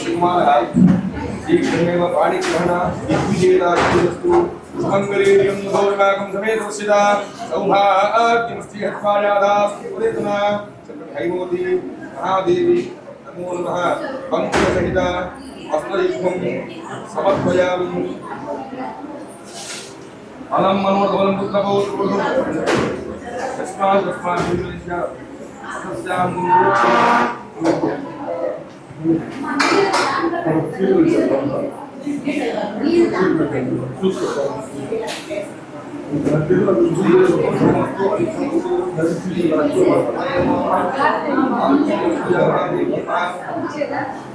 श्रीकुमारः दीक्षमेव पाणिग्रहण दिग्विजयदास्तु सुमङ्गलेरियं गौरवाकं समेतवसिदा सौभाग्यमस्ति हत्वायादास्तु पुरेतना हैमोदी महादेवी नमो नमः पङ्कजसहित वस्त्रयुग्मं समर्पयामि फलं मनोधवलं पुत्रपौत्रपुरुषं father finally went up. Comes down and looks Thank you.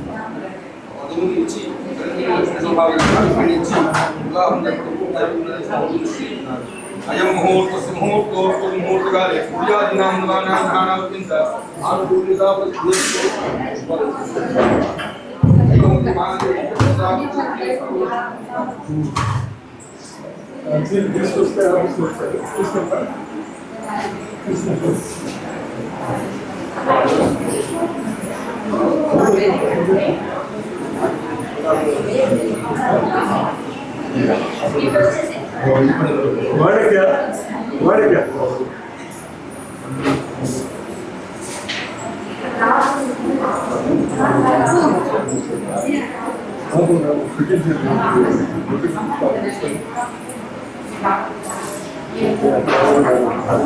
తీసుకొస్తారు తీసుకుంటారు వాడికా వాడికా సర్లే వాడికి తీసుకెళ్తాను పాటలు తీసుకెళ్తాను తీసుకెళ్తాను ఎంత తీసుకెళ్తాను ఇది అమ్మ కాంబు లక్షలు वर्ड क्या वर्ड क्या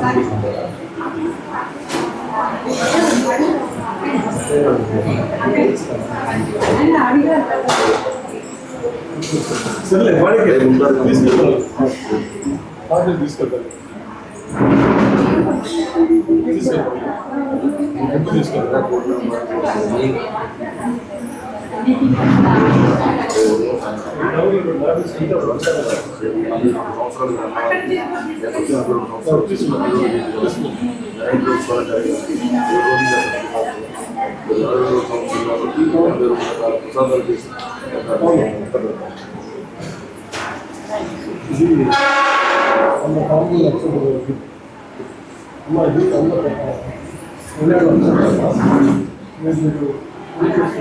Thank you. కూడా రావచ్చు కొంచెం ఎన్ని వచ్చినప్పుడు మా ఎవరు దయచేసి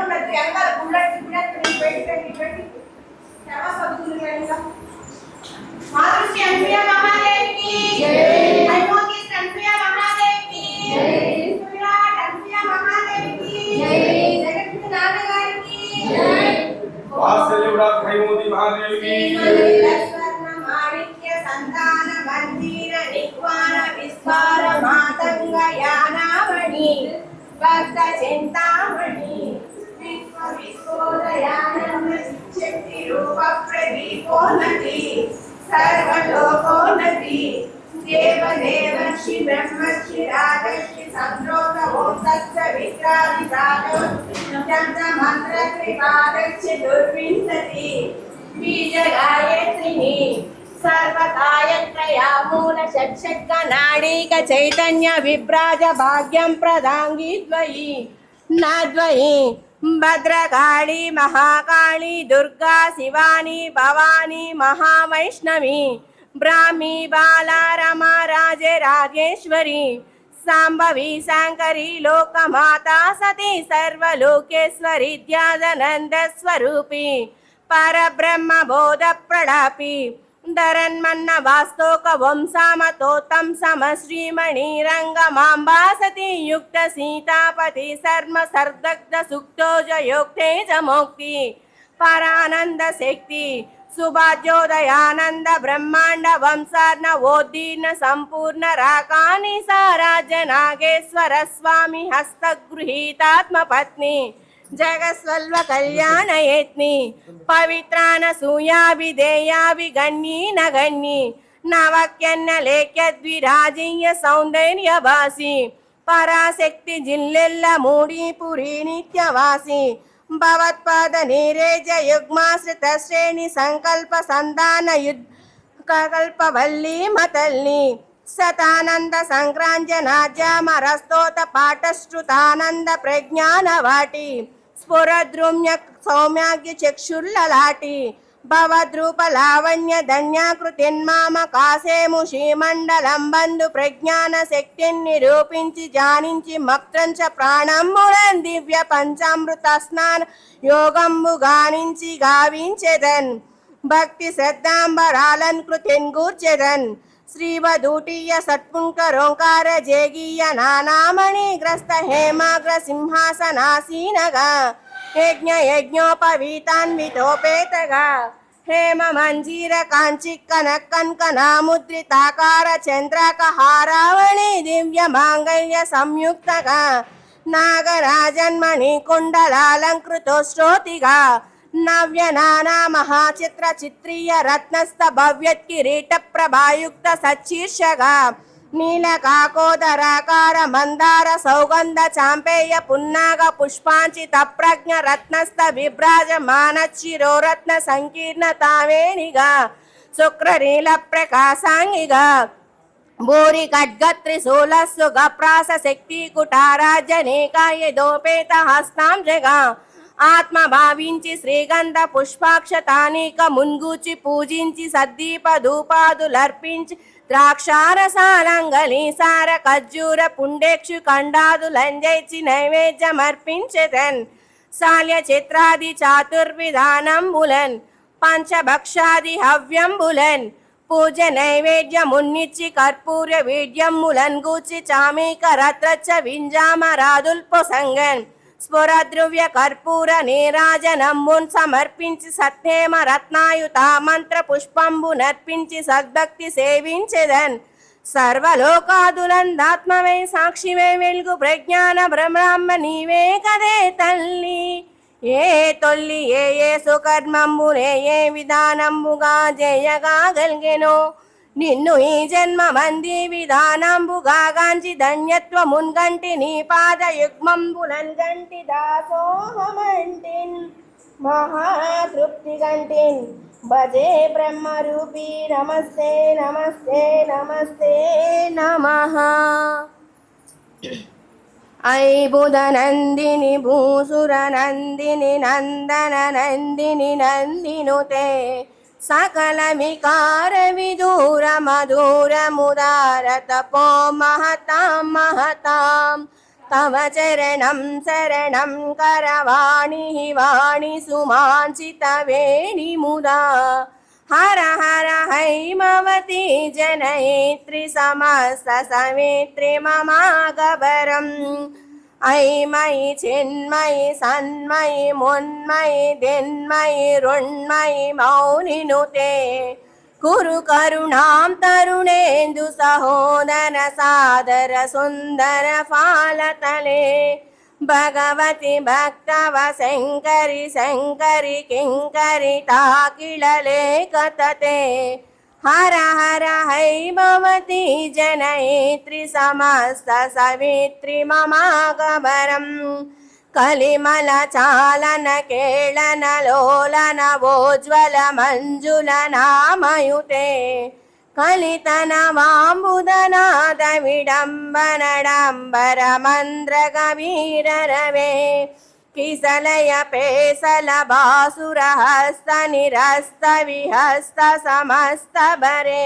ఉండదు వెనకాల బుల్లెట్ బుల్లెట్ పెట్టి పెట్టి పెట్టి చాలా సభ్యులు వెనక మాతృశ్రీ అన్ప్రియ चैतन्य विभ्राज भाग्यं प्रदाङ्गी द्वयी न द्वयी भद्रकाली, महाकाली, दुर्गा, शिवानी, भवानी, महावैष्णवी, ब्राह्मी, बाला, रमा, राजे राजेश्वरी साम्भवी शाङ्करी लोकमाता, सती, सर्वलोकेश्वरी ध्यादनन्दस्वरूपी परब्रह्म धरन्मन्नवास्तोकवंसामतोतं समश्रीमणिरङ्गमाम्बासति युक्तसीतापति सर्मसर्दग्धसुक्तो जयोक्ते च मोक्ति परानन्दशक्ति सुभाज्योदयानन्द ब्रह्माण्ड वंसार्न ओदीर्ण सम्पूर्ण राकानि स्वामी हस्तगृहीतात्मपत्नी జగస్వల్వ కళ్యాణ యత్ని పవిత్రాన సూయాభిధేయాభిగణ్యీ నగణ్యీ నవక్యన్న లేఖ్యద్విరాజీయ సౌందర్య భాసి పరాశక్తి జిల్లెల్ల మూడి పురి నిత్యవాసి భవత్పాద నీరేజ యుగ్మాశ్రిత శ్రేణి సంకల్ప సంధాన యుద్ కల్పవల్లి మతల్లి సతానంద సంక్రాంజనాజ్యామరస్తోత పాఠశ్రుతానంద ప్రజ్ఞాన వాటి స్ఫురద్రుమ్య సౌమ్యాగ్య చక్షుర్లలాటి భవద్రూప లావణ్య ధన్యాకృతిన్మామ కాసేము శ్రీమండలం బంధు ప్రజ్ఞాన శక్తిని నిరూపించి జానించి మక్త్రంచ ప్రాణంబులన్ దివ్య పంచామృత స్నాన యోగంబు గానించి గావించెదన్ భక్తి శ్రద్ధాంబరాలన్ కృతిన్ గూర్చెదన్ శ్రీవధూటీయ సత్పుంకరోంకార జేగీయ నానామణి గ్రస్త హేమాగ్ర సింహాసనాసీనగా యజ్ఞ యజ్ఞోపవీతాన్వితోపేతగా హేమ మంజీర కాంచి కనకన్కనాముద్రితాకార చంద్రకహారావణి దివ్య మాంగళ్య సంయుక్తగా నాగరాజన్మణి కుండలాలంకృతో శ్రోతిగా నవ్య నానా మహాచిత్ర చిత్రీయ రత్నస్థ భవ్యత్ కిరీట ప్రభాయుక్త సచ్చీర్షగా నీల కాకోదరాకార మందార సౌగంధ చాంపేయ పున్నాగ పుష్పాంచిత ప్రజ్ఞ రత్నస్థ విభ్రాజమాన చిరోరత్న సంకీర్ణ తావేణిగా శుక్ర నీల ప్రకాశాంగిగా భూరి ఖడ్గత్రిశూల గప్రాస శక్తి కుటారాజనేకాయ దోపేత హస్తాం జగా ఆత్మ భావించి శ్రీగంధ పుష్పాక్ష తానిక మున్గూచి పూజించి సద్దీప ధూపాదులర్పించి ద్రాక్షారసాలంగలి సార ఖర్జూర పుండేక్షు కండాదులంజైచి నైవేద్యమర్పించెదన్. శాల్య చిత్రాది చాతుర్విధానంబులన్ పంచభక్షాది హవ్యంబులన్ పూజ నైవేద్యమున్నిచ్చి కర్పూర వీడ్యములన్ గూచి చామీక రత్రచ్చ వింజామరాదుల్ పొసంగన్ స్ఫురద్రువ్య కర్పూర నీరాజనమ్మున్ సమర్పించి సత్యేమ రత్నాయుత మంత్ర పుష్పంబు నర్పించి సద్భక్తి సేవించెదన్. సర్వలోకాదులందాత్మవై సాక్షివే వెలుగు ప్రజ్ఞాన బ్రహ్మ నీవే కదే తల్లి. ఏ తొల్లి ఏ ఏ సుకర్మంబునే ఏ విధానంబుగా జయగాగలిగెనో నిన్ను ఈ జన్మ మంది విధానంబుగా గాంచి ధన్యత్వమున్గంటి నీ పాద యుగ్మంబులన్ గంటి దాసోహమంటిన్ మహాతృప్తి గంటిన్ భజే బ్రహ్మరూపీ నమస్తే నమస్తే నమస్తే నమ. ఐ బుధనందిని భూసురనందిని నందన నందిని నందినుతే సకల వికార విదూర మధుర ముదార తపో మహతాం మహతాం తవ చరణం శరణం కరవాణి వాణి సుమాంచిత వేణి ముదా హర హర హైమవతి జనయిత్రి సమస్త సవిత్రి మమాగబరం ஐமை சென்மை சன்மை முன்மை தென்மை ரொண்மை மௌனினுதே. குரு கருணாம் தருணேந்து சகோதர சாதர சுந்தர பாலதலே भगवति भक्तव शङ्करि शङ्करि किङ्करि ताकिळले कथते हर हर है भवती जनयित्री समस्तसवित्री ममागमरम्। कलिमलचालन हैभवती जनयित्रि समस्तसवित्रिममागबरं कलिमलचालनकेलनलोलन भोज्ज्वलमञ्जुलनामयुते कलितनवाम्बुदनादविडम्बनडाम्बरमन्द्रगवीरवे కలితన వాంబుదనాద విడంబనడంబర మంద్ర గవీరరవే కిసలయ పేసల బాసుర హస్త నిరస్త విహస్త సమస్త బరే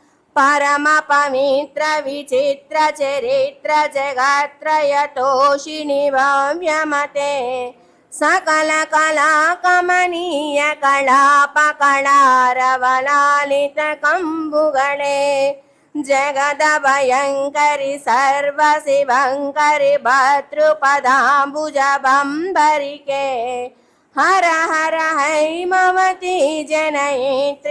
परम पवित्र विचित्र चरित्र जगात्रयतोषिणि भव्यमते सकलकलाकमनीय जगद जगदभयङ्करि सर्वशिवङ्करि भर्तृपदाम्बुजबम्बरिके हर हर हैमवती जनयित्री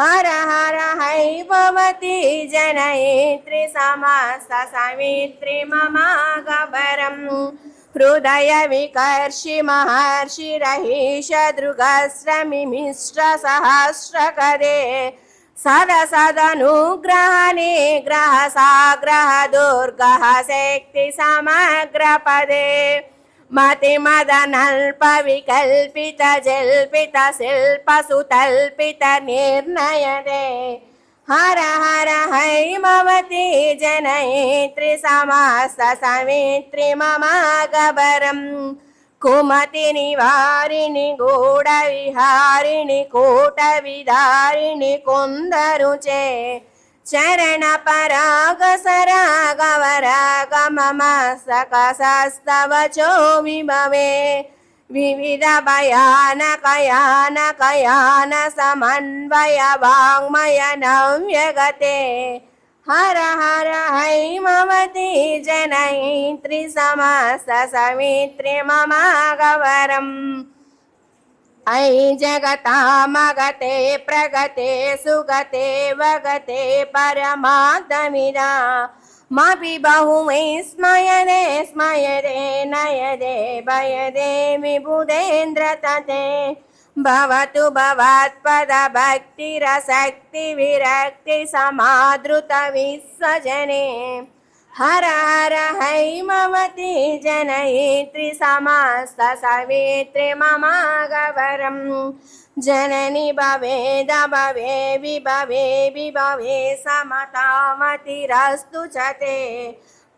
సర్వ శివంకరి భద్రుపదాంబుజ బంబరికే హర హర హైమవతి జనయిత్రి సమస్త సమిత్రి మమాగవరం అహిత హితాద విభేద విహీన మహీన మహీన మతి మదనల్ప వికల్పిత జల్పిత శిల్ప సుతల్పిత నిర్ణయదే హర హర హైమవతి జనయిత్రి సమాస సమిత్రి మమాగబరం. కుమతి నివారిణి గూఢ విహారిణి కూట విదారిణి కొందరుచే శరణ పరాగ సరాగవరాగ మమ సకసస్తవ చోమిమవే వివిధ భయాన కయాన కయాన సమన్వయ వాङ्मय नव्यगते हर हर हैमवती जनयित्री समस सवित्रि ममागवरम् ऐ जगतामगते प्रगते, सुगते, वगते परमात्मिना मापि बहुमै स्मयदे स्मयदे, नयदे भयदे विबुधेन्द्र तते। भवतु भवत्पदभक्तिरसक्तिविरक्तिसमादृतविस्वजने हर हर हैमवति जनयित्रि समस्तसवित्रिममागवरं जननि भवेद भवे विभवे विभवे समतामतिरस्तु च ते।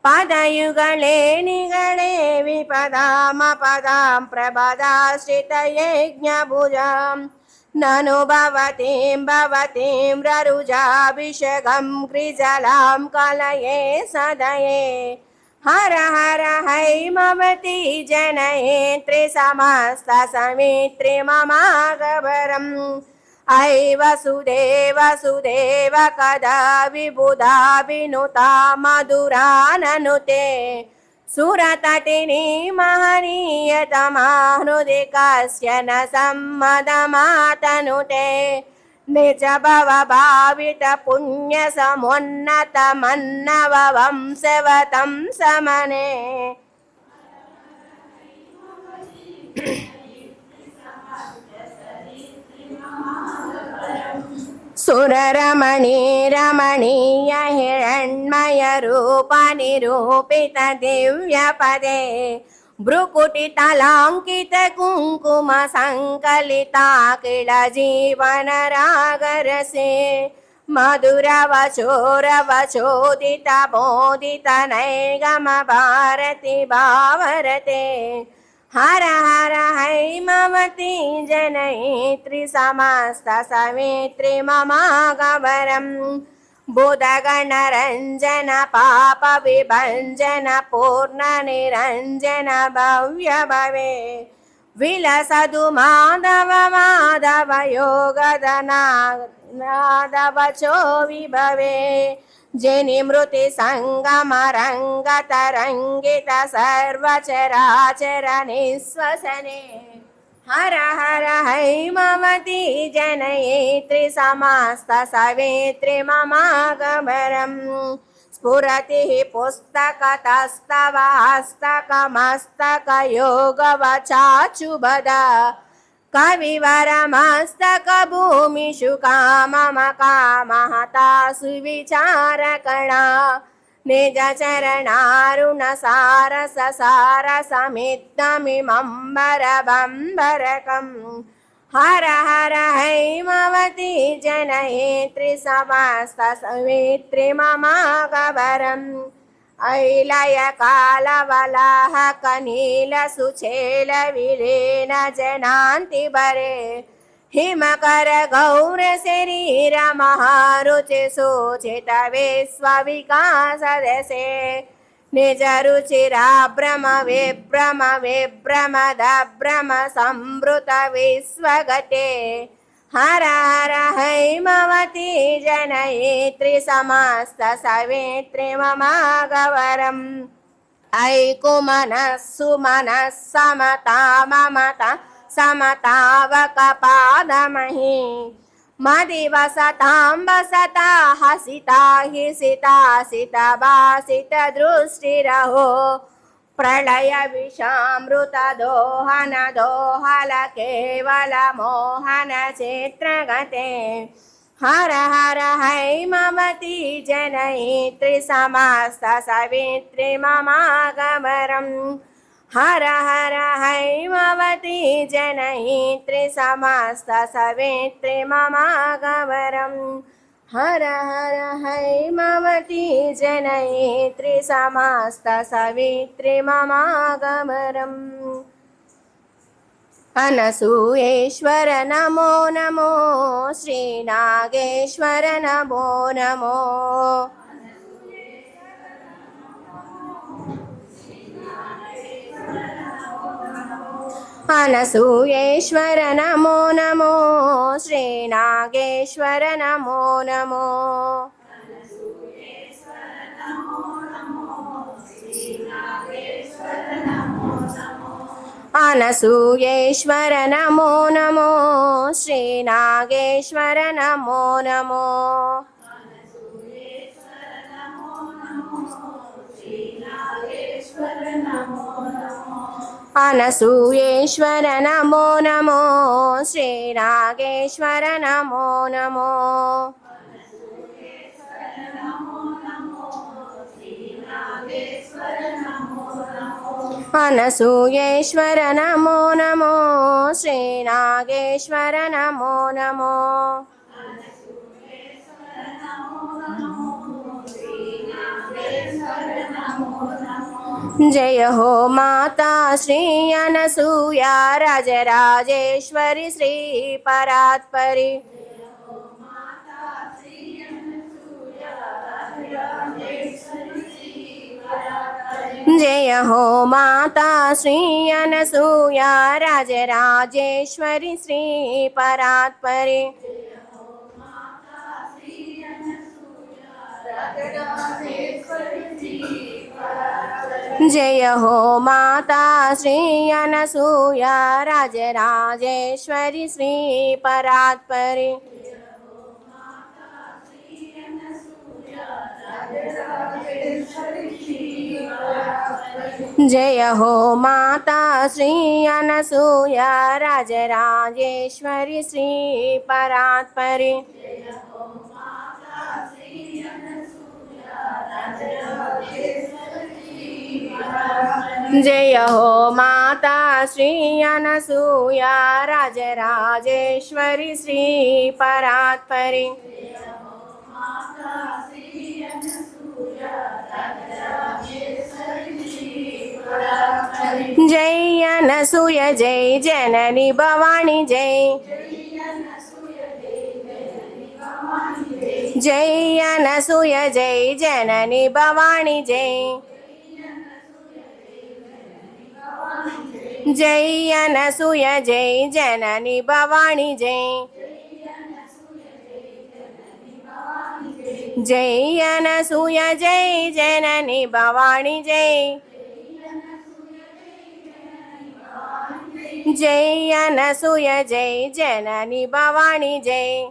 पदयुगले निगणे विपदामपदां प्रपदाश्रितयज्ञभुजाम्। ननु भवतीं भवतीं ररुजाभिषगं कृजलां कलये सदये। हर हर हैमवती जनये त्रि समस्तसमित्रे ममागभरम् ऐ वसुदेवसुदेव कदा विबुधा विनुता मधुरा ननुते। सुरतटिनी महनीयतमा हृदि कस्य न सम्मदमातनुते निज भव भावित पुण्य समुन्नत मन्नव वंशवतं समने सुरमणी रमणीयहिरण्मयरूपानिरूपित दिव्यपदे भ्रुकुटितलाङ्कितकुङ्कुम संकलिता किळजीवनरागरसे मधुरवचोरवचोदित मोदित नैगम भारति भावरते हर हर हैमवती जनयित्रि समस्त पापविभञ्जन पूर्णनिरञ्जन भव्य भवे। विलसदु माधव माधव योगदना माधवचोवि भवे జని మృతి సంగమరంగతరంగిత సర్వచరాచర నిశ్వసనే హర హర హైమవతి జనయేత్రి సమాస్త సవేత్రి మమాగమరం స్ఫురతి పుస్తకతస్తవ హస్తకమస్తకయోగవచాచుబద कविवरमस्तकभूमिषु काममकामः तासु विचारकणा निजचरणारुणसारससारसमिद्धमिमम्बरबम्बरकम्। हर हर हैमवती जनयेत्रि समस्तसवित्रि ममाकबरम् ఐలయ కాలవలాహ కనీల సుచేల విలీన జనాంతి బరే హిమకర గౌర శరీర మహారుచి సూచిత విశ్వ వికాస దశే నిజ రుచిరాభ్రమ విభ్రమ విభ్రమద భ్రమ సంభృత విశ్వగతే हर हर हैमवती जनयित्री समस्त सवित्री ममागवरम् ऐकुमनः सुमनः समता ममता समतावकपादमहि मदिवसतां वसता हसिता हि सिता सितभासित ప్రళయ విషామృత దోహన దోహల కేవల మోహన చేత్రగతే హర హర హైమవతి జనయిత్రి సమస్త సవిత్రి మమాగమరం హర హర హైమవతి జనయిత్రి సమస్త సవిత్రి మమాగమరం हर हर हैमवती जनयित्री समस्त सवित्री ममागमरम्। अनसूयेश्वर नमो नमो श्रीनागेश्वर नमो नमो అనసూయేశ్వర నమో నమో శ్రీనాగేశ్వర నమో నమో అనసూయేశ్వర నమో నమో శ్రీనాగేశ్వర నమో నమో అనసూయేశ్వర నమో నమో శ్రీరాగేశ్వర నమో నమో. అనసూయేశ్వర నమో నమో శ్రీనాగేశ్వర నమో నమో. जय हो माता श्री अनसूया राजराजेश्वरी श्री परात्परी। जय हो माता श्री अनसूया राजराजेश्वरी श्री परात्परी। जय हो माता श्री अनसूया राजराजेश्वरी श्री परात्परी। जय हो माता श्री अनसूया राजराजेश्वरी श्री परात्परी। जय जय हो माता श्री अनसूया राजराजेश्वरी श्री परात्परी। जय अनसूय, जय जननी भवानी, जय। जय अनसूय, जय जननी भवानी, जय। जय अनसूय जय जननी भवानी, जय। जय अनसूय जय जननी भवानी, जय। जय अनसूय जय जननी भवानी, जय।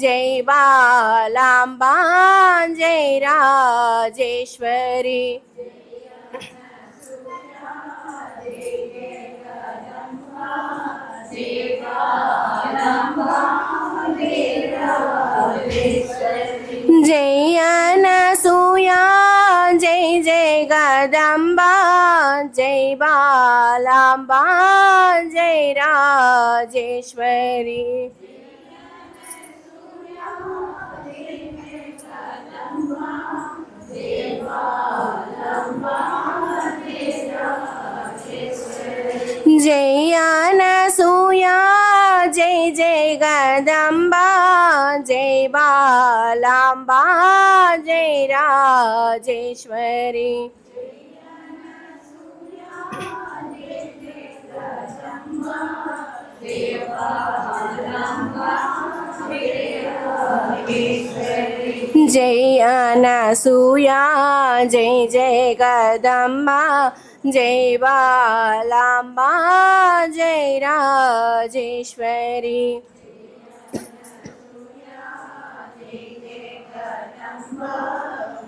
जय बालाम्बा जय राजेश्वरी। जय अनसूया जय जय गदम्बा जय बालाम्बा जय राजेश्वरी। జయానసూయా జై జయ గదంబా జై బాలాంబా జై రాజేశ్వరి జయానసూయా జై జయ గదంబా जय अनसूया जय जय कदम्बा जय बालाम्बा जय राजेश्वरी जय जय Kadamba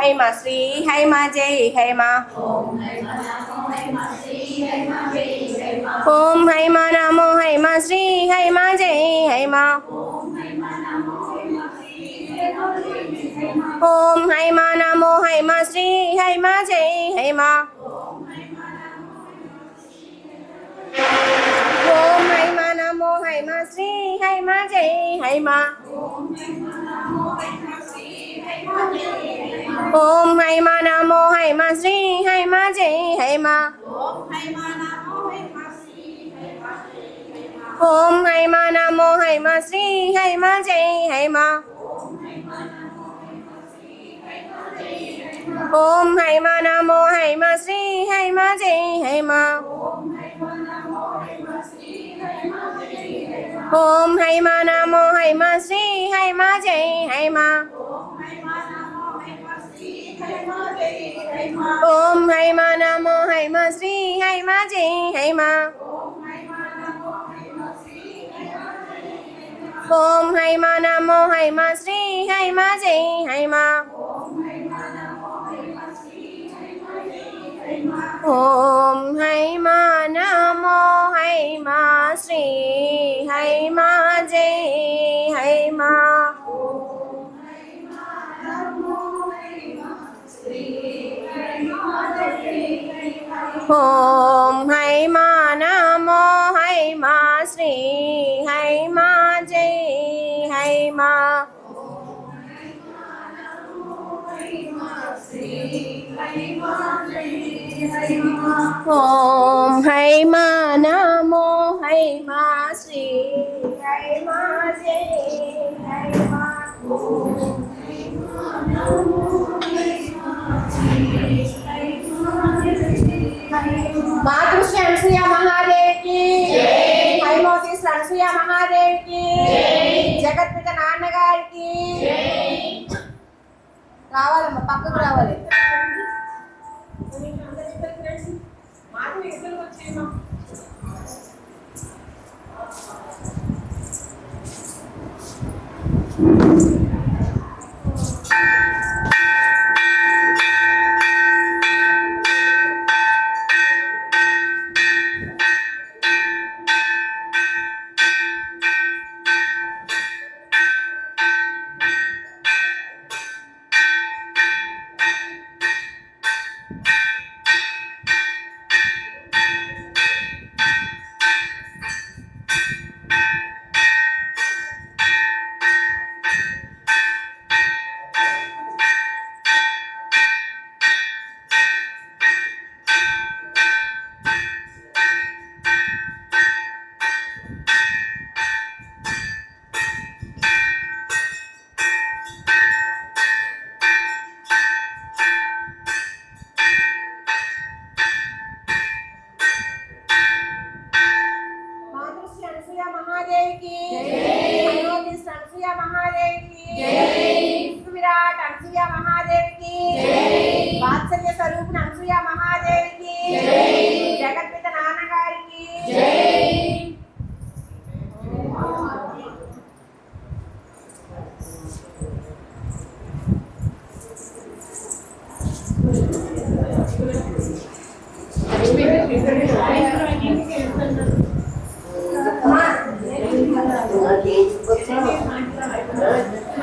hay ma sĩ hay ma jay hay ma ôm hay ma nam mô hay ma sĩ hay ma jay hay ma ôm hay ma nam mô hay ma sĩ hay ma jay hay ma ôm hay ma nam mô hay ma sĩ hay ma jay hay ma ఓం హైమా నమో హైమా శ్రీ హైమా జై హైమా ఓం హైమా నమో హైమా శ్రీ హైమా జై హైమా ఓం హైమా నమో హైమా శ్రీ హైమా జై హైమా ఓం హైమా నమో హైమా శ్రీ హైమా జై హైమా ओम हैमा नमो हैमा श्री हैमा जय मा। ओम हैमा नमो हैमा श्री हैमा जय मा। ओम हैमा नमो हैमा श्री हैमा जय। ઓમ હૈ મા નમો હૈ મા શ્રી હૈ મા જય હૈ મા ઓમ હૈ મા નમો હૈ મા మాతృశ్రీ అనసూయ మహాదేవ్కి హైమోతి శ్రీ అనసూయ మహాదేవ్కి జగత్పిత నాన్నగారికి. రావాలమ్మా పక్కకు రావాలి.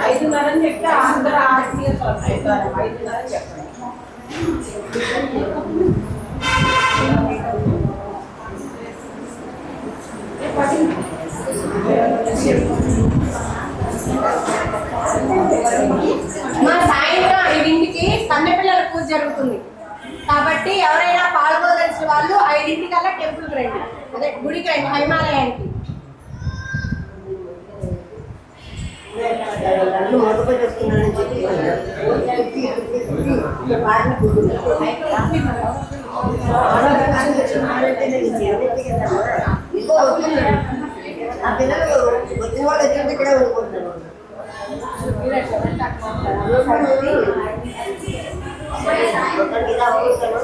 ఐదున్నర అని చెప్తే అందరూ ఆత్మీయ ఐదున్నర చెప్పండి. మా సాయంత్రం ఐదింటికి సన్నపిల్లల పూజ జరుగుతుంది. కాబట్టి ఎవరైనా పాల్గొనదలిసిన వాళ్ళు ఐదింటికల్లా టెంపుల్కి రండి. అదే గుడికి రండి హిమాలయానికి. నన్ను మొదట వస్తున్నానని చెప్పి వారిని ఆ పిల్లలు వచ్చిన వాళ్ళు వచ్చినట్టు ఇక్కడ ఉండుకుంటున్నారు ఒకరికి ఇలా అవసరం